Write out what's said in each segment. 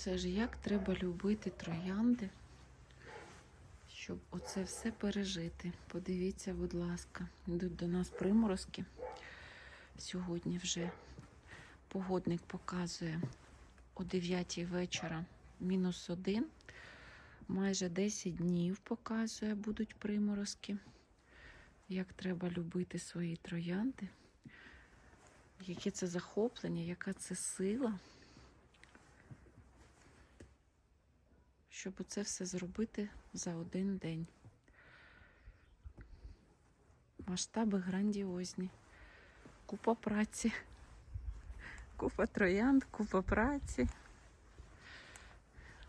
Це ж як треба любити троянди, щоб оце все пережити. Подивіться, будь ласка, йдуть до нас приморозки. Сьогодні вже погодник показує о 9 вечора мінус один. Майже 10 днів показує, будуть приморозки. Як треба любити свої троянди. Яке це захоплення, яка це сила. Щоб це все зробити за один день. Масштаби грандіозні. Купа праці. Купа троянд, купа праці,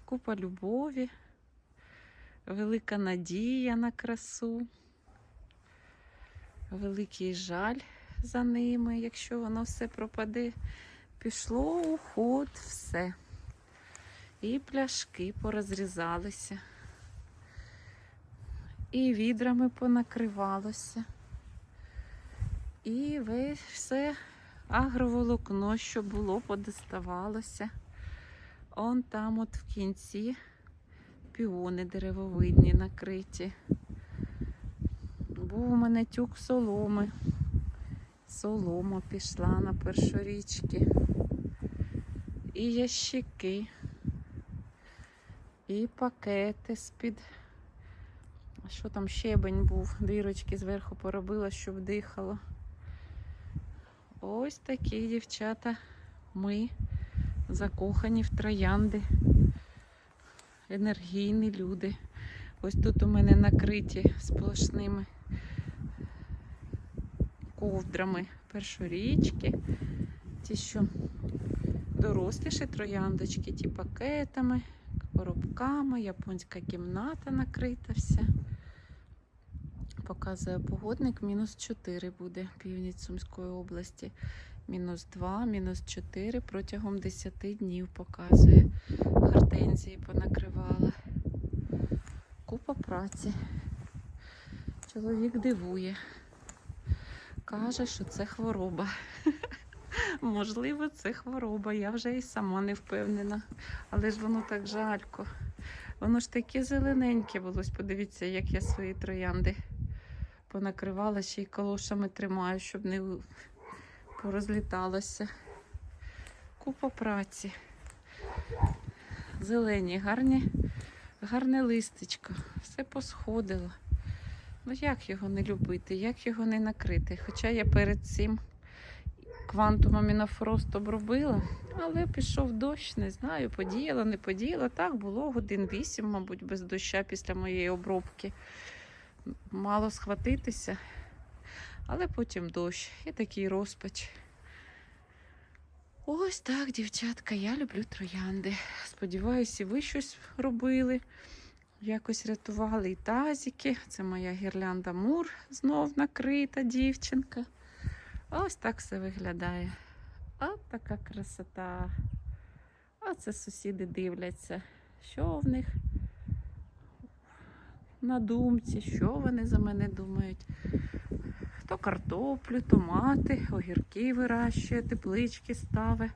купа любові, велика надія на красу, великий жаль за ними, якщо воно все пропаде. Пішло у ход все. І пляшки порозрізалися, і відрами понакривалося, і весь все агроволокно, що було, подоставалося. Он там, от в кінці, піони деревовидні накриті. Був у мене тюк соломи. Солома пішла на першорічки. І ящики, і пакети з-під. Що там щебень був? Дирочки зверху поробила, щоб дихало. Ось такі дівчата. Ми закохані в троянди. Енергійні люди. Ось тут у мене накриті сплошними ковдрами першорічки. Ті, що доросліші трояндочки, ті пакетами, коробками, японська кімната накрита вся. Показує погодник, мінус 4 буде північ Сумської області. Мінус 2, мінус 4 протягом 10 днів показує. Гортензії понакривала. Купа праці. Чоловік дивує. Каже, що це хвороба. Можливо, це хвороба. Я вже і сама не впевнена. Але ж воно так жалько. Воно ж таке зелененьке було. Подивіться, як я свої троянди понакривала, ще й калошами тримаю, щоб не порозліталося. Купа праці. Зелені, гарні, гарне листечко. Все посходило. Ну як його не любити, як його не накрити? Хоча я перед цим квантумом інофрост обробила, але пішов дощ, не знаю, подіяла, не подіяла. Так було годин вісім, мабуть, без доща після моєї обробки. Мало схватитися, але потім дощ і такий розпач. Ось так, дівчатка, я люблю троянди. Сподіваюся, ви щось робили. Якось рятували і тазики. Це моя гірлянда Мур знов накрита дівчинка. Ось так все виглядає. От така красота. Оце сусіди дивляться, що в них на думці, що вони за мене думають. Хто картоплю, томати, огірки вирощує, теплички ставить,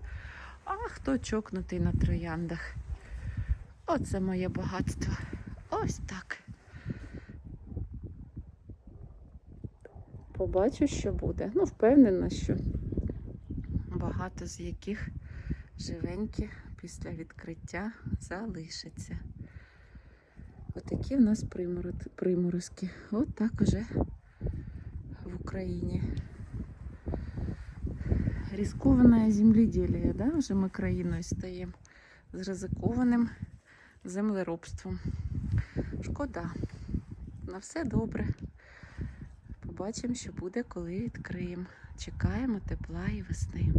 а хто чокнутий на трояндах. Оце моє багатство. Ось так. Побачу, що буде. Ну, впевнена, що багато з яких живенькі після відкриття залишаться. Отакі в нас приморозки. От так уже в Україні. Ризиковане земледелие, да? Вже ми країною стаємо з ризикованим землеробством. Шкода. На все добре. Побачимо, що буде, коли відкриємо. Чекаємо тепла і весни.